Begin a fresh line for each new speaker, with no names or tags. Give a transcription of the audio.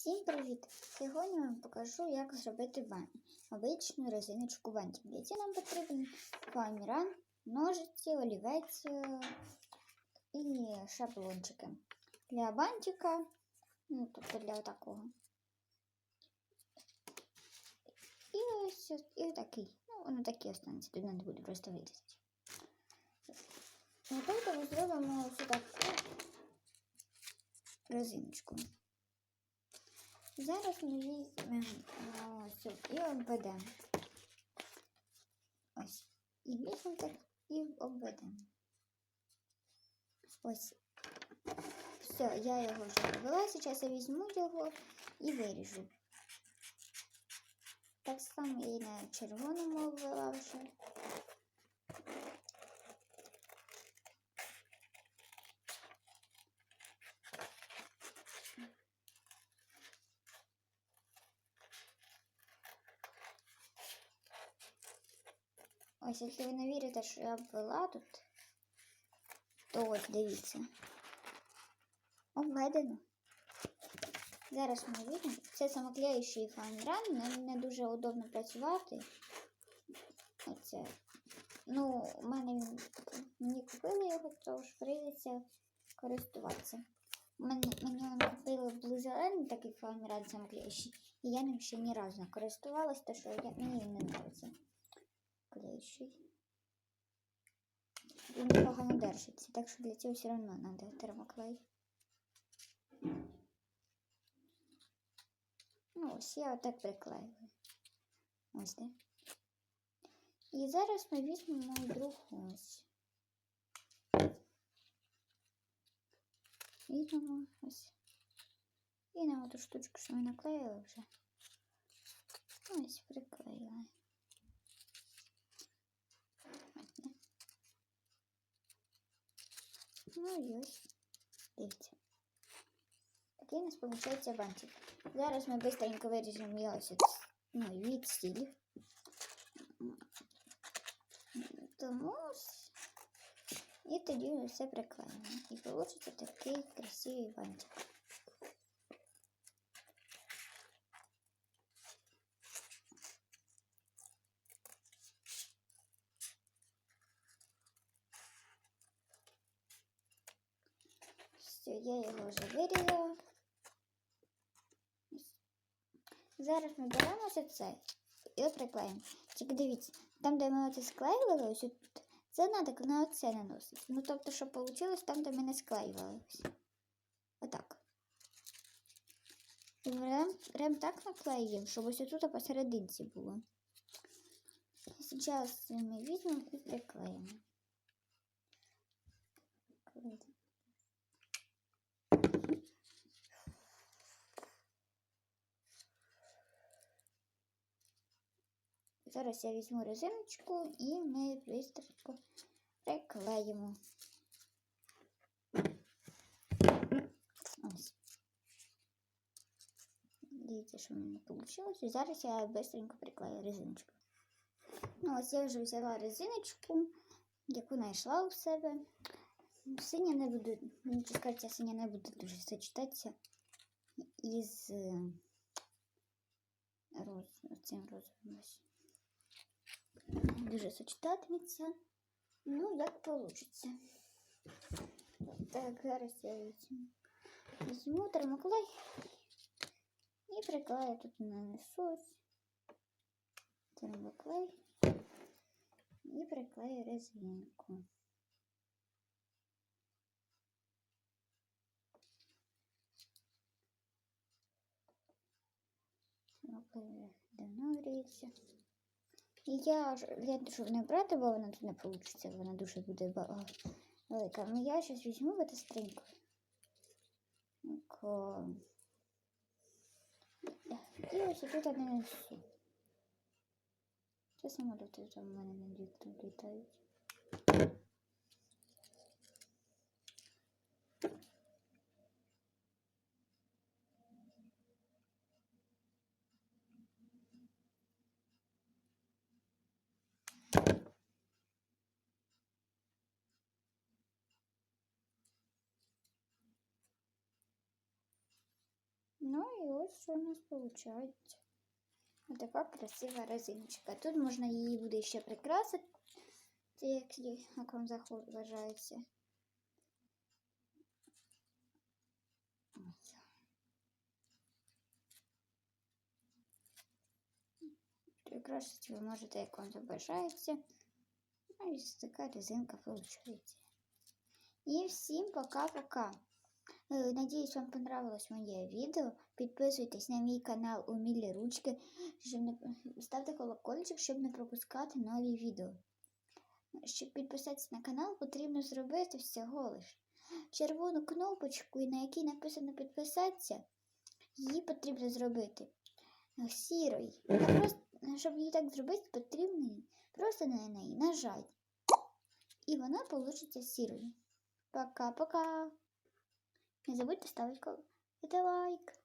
Всім привіт! Сьогодні я вам покажу, як зробити бан... обичну резиночку бантик. Для цього нам потрібен фоаміран, ножиці, олівець е, і шаблончики. Для бантика, ну, тобто для такого. І ось і такий. Ну, воно такий останеться, тут треба буде просто вирізати. Наприклад, ми зробимо ось таку резиночку. Зараз ми візьмемо ось і обведемо. Ось. І візьмемо так і обведемо. Ось. Все, я його вже обвела. Зараз я візьму його і виріжу. Так само і на червоному обвела вже. Ось, якщо ви не вірите, що я обвела тут, то ось дивіться. Обведено. Зараз ми видимо. Це самоклеючий фанран, ним не дуже удобно працювати. Оце. Ну, у мене він мені купили його, тож прийдеться користуватися. Мені, мені купили близелений такий фоаміран самоклеючий, і я ним ще ні разу не користувалась, тому що я, мені він не подобається клеющий. Він погано держиться, так що для цього все одно треба термоклей. Ну, ось я отак приклеюю. Ось де. І зараз ми візьмемо другу ось. Візьмемо ось. І на ту штучку, що ми наклеїли вже. Ось приклеїли. І ось. Дивіться. Такий у нас виходить бантик. Зараз ми швидко виріжемо ось ну, від стілів. Тому і тоді все приклеїмо. І вийде такий красивий бантик. Все, я його вже вирізала. Зараз ми беремо ось це і от приклеїмо. Тільки дивіться, там, де ми оце склеювали, ось це треба на оце наносити. Ну, тобто, щоб вийшло там, де ми не склеювали. Отак. І прям, прям так наклеюємо, щоб ось тут посерединці було. Зараз ми візьмемо і приклеїмо. Зараз я візьму резиночку і ми швидко приклеїмо. Ось. Дивіться, що в мене вийшло. І зараз я швидко приклею резиночку. Ну, ось я вже взяла резиночку, яку знайшла у себе. Синя не буде, мені кажеться, синя не буде дуже сочетатися із роз, цим розовим. ось дуже сочетатиметься. Ну, як получится. Так, зараз я візьму. Візьму термоклей і приклею тут нанесу ось термоклей і приклею резинку. Термоклей давно гріється. Я щоб не брати, бо вона тут не вийде, вона дуже буде велика. Ну я зараз візьму в стрінку. І ось тут я нанесу. Це самоліти там у мене не літають. Ну і ось що у нас виходить. Ось така красива резиночка. Тут можна її буде ще прикрасити, як вам заход. Прикрасити ви можете, як вам забажається. Ну, ось така резинка виходить. І всім пока-пока. Е, Надіюсь, вам понравилось моє відео. Підписуйтесь на мій канал Умілі Ручки, щоб не... ставте колокольчик, щоб не пропускати нові відео. Щоб підписатися на канал, потрібно зробити всього лиш червону кнопочку, на якій написано підписатися, її потрібно зробити сірою. Просто, щоб її так зробити, потрібно просто на неї нажати. І вона вийде сірою. Пока-пока. Не забудьте ставити лайк.